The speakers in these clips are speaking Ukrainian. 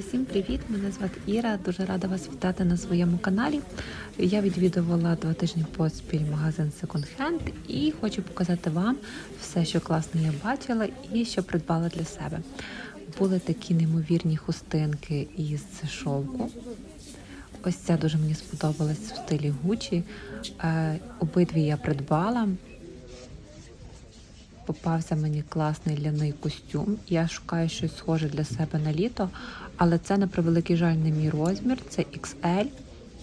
Всім привіт! Мене звати Іра. Дуже рада вас вітати на своєму каналі. Я відвідувала два тижні поспіль магазин Second Hand і хочу показати вам все, що класно я бачила і що придбала для себе. Були такі неймовірні хустинки із шовку. Ось ця дуже мені сподобалась в стилі Гучі. Е, обидві я придбала. Попався мені класний ляний костюм. Я шукаю щось схоже для себе на літо, але це на превеликий жаль не мій розмір. Це XL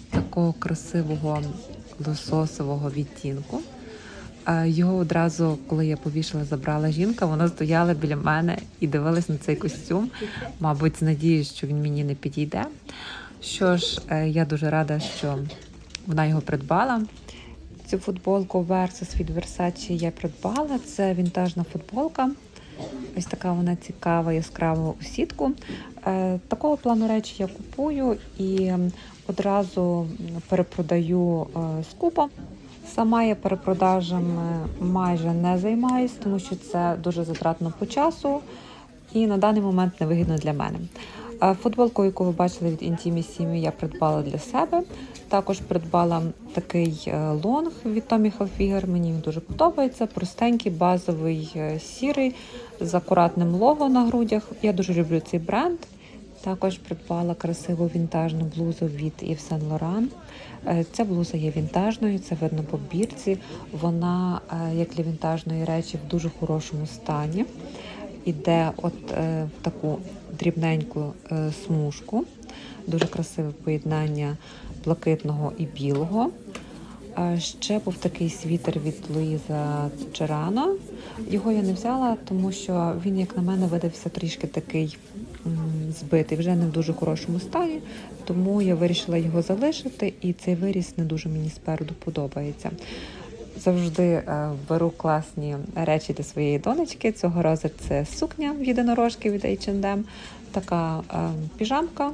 такого красивого лососового відтінку. Е, Його одразу, коли я повішала, забрала жінка, вона стояла біля мене і дивилась на цей костюм. Мабуть, з надією, що він мені не підійде. Що ж, е, я дуже рада, що вона його придбала. Цю футболку Versus від Versace я придбала. Це вінтажна футболка. Ось така вона цікава, яскрава у сітку. Е, такого плану речі я купую і одразу перепродаю е, скупо. Сама я перепродажами майже не займаюсь, тому що це дуже затратно по часу і на даний момент невигідно для мене. Е, Футболку, яку ви бачили від Intimacy, я придбала для себе. Також придбала такий е, лонг від Tommy Hilfiger. Мені він дуже подобається. Простенький, базовий, е, сірий, з акуратним лого на грудях. Я дуже люблю цей бренд. Також придбала красиву вінтажну блузу від Yves Saint Laurent. Е, Ця блуза є вінтажною, це видно по бірці. Вона, як для вінтажної речі, в дуже хорошому стані. Іде от в таку дрібненьку смужку. Дуже красиве поєднання блакитного і білого. Ще був такий світер від Луїза Джерано. Його я не взяла, тому що він, як на мене, видався трішки такий збитий, вже не в дуже хорошому стані. Тому я вирішила його залишити, і цей виріс не дуже мені спереду подобається. Завжди е, беру класні речі для своєї донечки. Цього разу це сукня в єдинорожки від H&M, така е, піжамка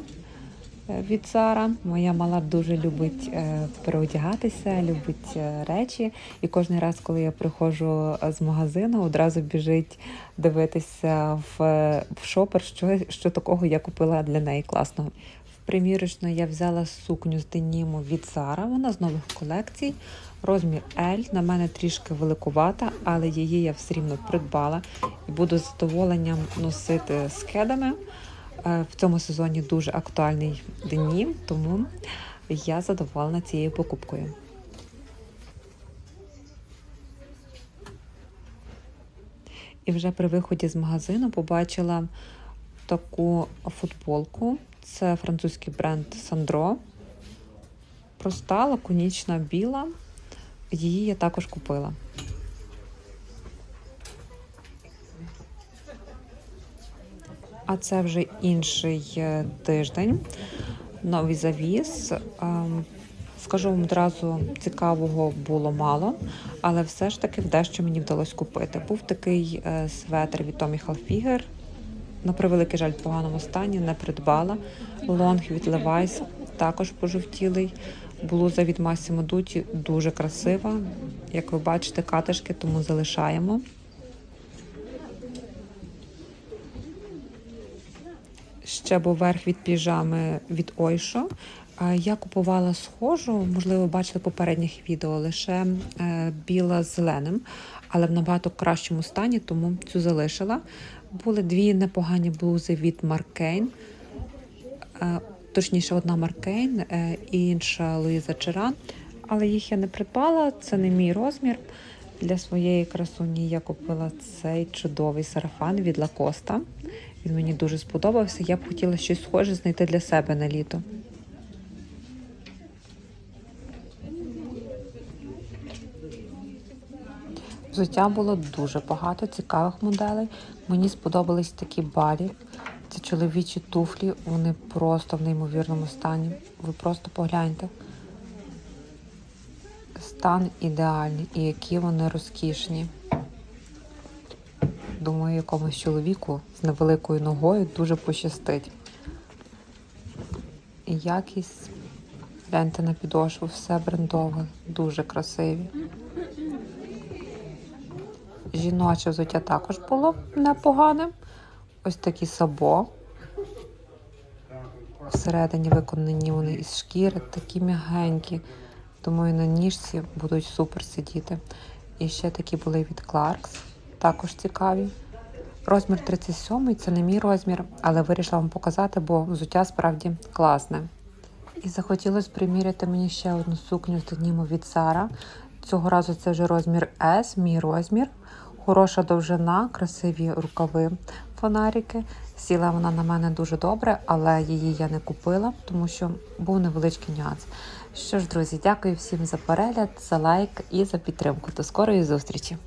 від Зара. Моя мала дуже любить е, переодягатися, любить е, речі. І кожен раз, коли я приходжу з магазину, одразу біжить дивитися в, е, в шопер, що, що такого я купила для неї класного. В примірочну я взяла сукню з деніму від Зара. Вона з нових колекцій. Розмір L на мене трішки великувата, але її я все рівно придбала і буду з задоволенням носити з кедами. Е, В цьому сезоні дуже актуальний денім, тому я задоволена цією покупкою. І вже при виході з магазину побачила таку футболку. Це французький бренд Sandro. Проста, лаконічна, біла. Її я також купила. А це вже інший е, тиждень. Новий завіс. Ем, Скажу вам одразу, цікавого було мало, але все ж таки дещо мені вдалося купити. Був такий е, светр від Tommy Hilfiger. На превеликий жаль, в поганому стані не придбала. Лонг від Levi's також пожовтілий. Блуза від Massimo Dutti дуже красива. Як ви бачите, катишки, тому залишаємо. Ще був верх від піжами від Ойшо. Е, Я купувала схожу, можливо, бачили попередніх відео, лише е, біла з зеленим, але в набагато кращому стані, тому цю залишила. Були дві непогані блузи від Маркейн. Точніше, одна Маркейн, е, інша Луїза Черан. Але їх я не придбала, це не мій розмір. Для своєї красуні я купила цей чудовий сарафан від Лакоста. Він мені дуже сподобався. Я б хотіла щось схоже знайти для себе на літо. Взуття було дуже багато цікавих моделей. Мені сподобались такі балі. Це чоловічі туфлі, вони просто в неймовірному стані. Ви просто погляньте. Стан ідеальний і які вони розкішні. Думаю, якомусь чоловіку з невеликою ногою дуже пощастить. І якість, гляньте на підошву, все брендове, дуже красиві. Жіноче взуття також було непоганим. Ось такі сабо. Всередині виконані вони із шкіри, такі м'ягенькі. Думаю, на ніжці будуть супер сидіти. І ще такі були від Clarks, також цікаві. Розмір 37 це не мій розмір, але вирішила вам показати, бо взуття справді класне. І захотілося приміряти мені ще одну сукню з деніму від Zara. Цього разу це вже розмір S, мій розмір. Хороша довжина, красиві рукави, фонарики. Сіла вона на мене дуже добре, але її я не купила, тому що був невеличкий нюанс. Що ж, друзі, дякую всім за перегляд, за лайк і за підтримку. До скорої зустрічі!